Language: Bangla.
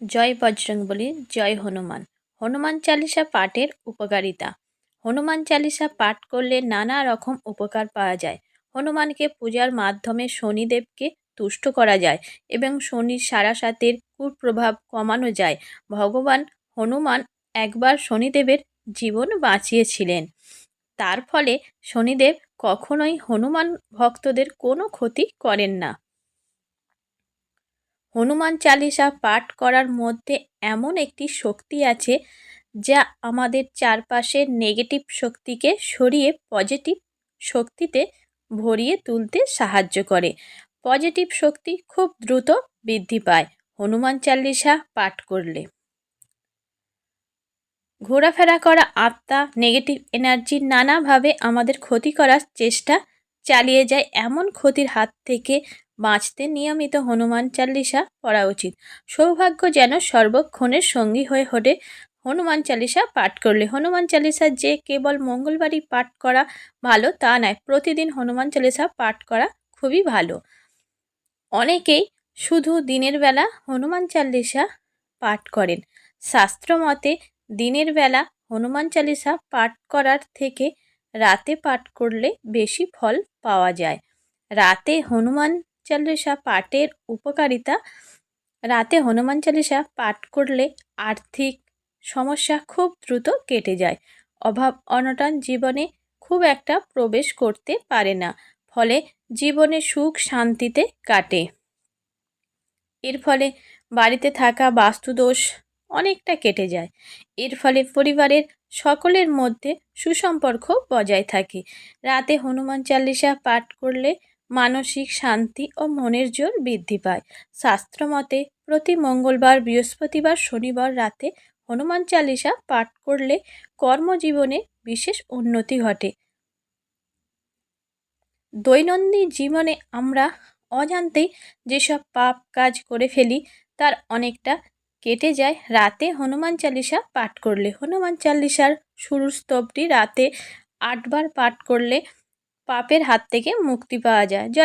জয় বজরংবলী জয় হনুমান। হনুমান চালিসা পাঠের উপকারিতা। হনুমান চালিসা পাঠ করলে নানা রকম উপকার পাওয়া যায়। হনুমানকে পূজার মাধ্যমে শনিদেবকে তুষ্ট করা যায় এবং শনির সারাসাতের কুপ্রভাব কমানো যায়। ভগবান হনুমান একবার শনিদেবের জীবন বাঁচিয়েছিলেন। তার ফলে শনিদেব কখনোই হনুমান ভক্তদের কোনো ক্ষতি করেন না। হনুমান চালিসা পাঠ করার মধ্যে এমন একটি শক্তি আছে যা আমাদের চারপাশের নেগেটিভ শক্তিকে সরিয়ে পজিটিভ শক্তিতে ভরিয়ে তুলতে সাহায্য করে। পজিটিভ শক্তি খুব দ্রুত বৃদ্ধি পায় হনুমান চালিসা পাঠ করলে। ঘোরাফেরা করা আত্মা নেগেটিভ এনার্জি নানাভাবে আমাদের ক্ষতি করার চেষ্টা চালিয়ে যায়, এমন ক্ষতির হাত থেকে বাঁচতে নিয়মিত হনুমান চালিসা পড়া উচিত। সৌভাগ্য যেন সর্বক্ষণের সঙ্গী হয়ে ওঠে হনুমান চালিসা পাঠ করলে। হনুমান চালিসা যে কেবল মঙ্গলবারই পাঠ করা ভালো তা নয়, প্রতিদিন হনুমান চালিসা পাঠ করা খুবই ভালো। অনেকেই শুধু দিনের বেলা হনুমান চালিসা পাঠ করেন। শাস্ত্র মতে দিনের বেলা হনুমান চালিসা পাঠ করার থেকে রাতে পাঠ করলে বেশি ফল পাওয়া যায়। রাতে হনুমান চালিসা পাঠের উপকারিতা, রাতে হনুমান চালিসা পাঠ করলে আর্থিক সমস্যা খুব দ্রুত কেটে যায়। অভাব অনটন জীবনে খুব একটা প্রবেশ করতে পারে না, ফলে জীবনে সুখ শান্তিতে কাটে। এর ফলে বাড়িতে থাকা বাস্তুদোষ অনেকটা কেটে যায়। এর ফলে পরিবারের সকলের মধ্যে সুসম্পর্ক বজায় থাকে। রাতে হনুমান চালিসা পাঠ করলে মানসিক শান্তি ও মনের জোর বৃদ্ধি পায়। শাস্ত্রমতে প্রতি মঙ্গলবার, বৃহস্পতিবার, শনিবার রাতে হনুমান চালিসা পাঠ করলে কর্মজীবনে বিশেষ উন্নতি ঘটে। দৈনন্দিন জীবনে আমরা অজান্তেই যেসব পাপ কাজ করে ফেলি, তার অনেকটা কেটে যায়। রাতে হনুমান চালিসা পাঠ করলে হনুমান চালিসার শুরুর স্তবটি রাতে আটবার পাঠ করলে পাপের হাত থেকে মুক্তি পাওয়া যায়।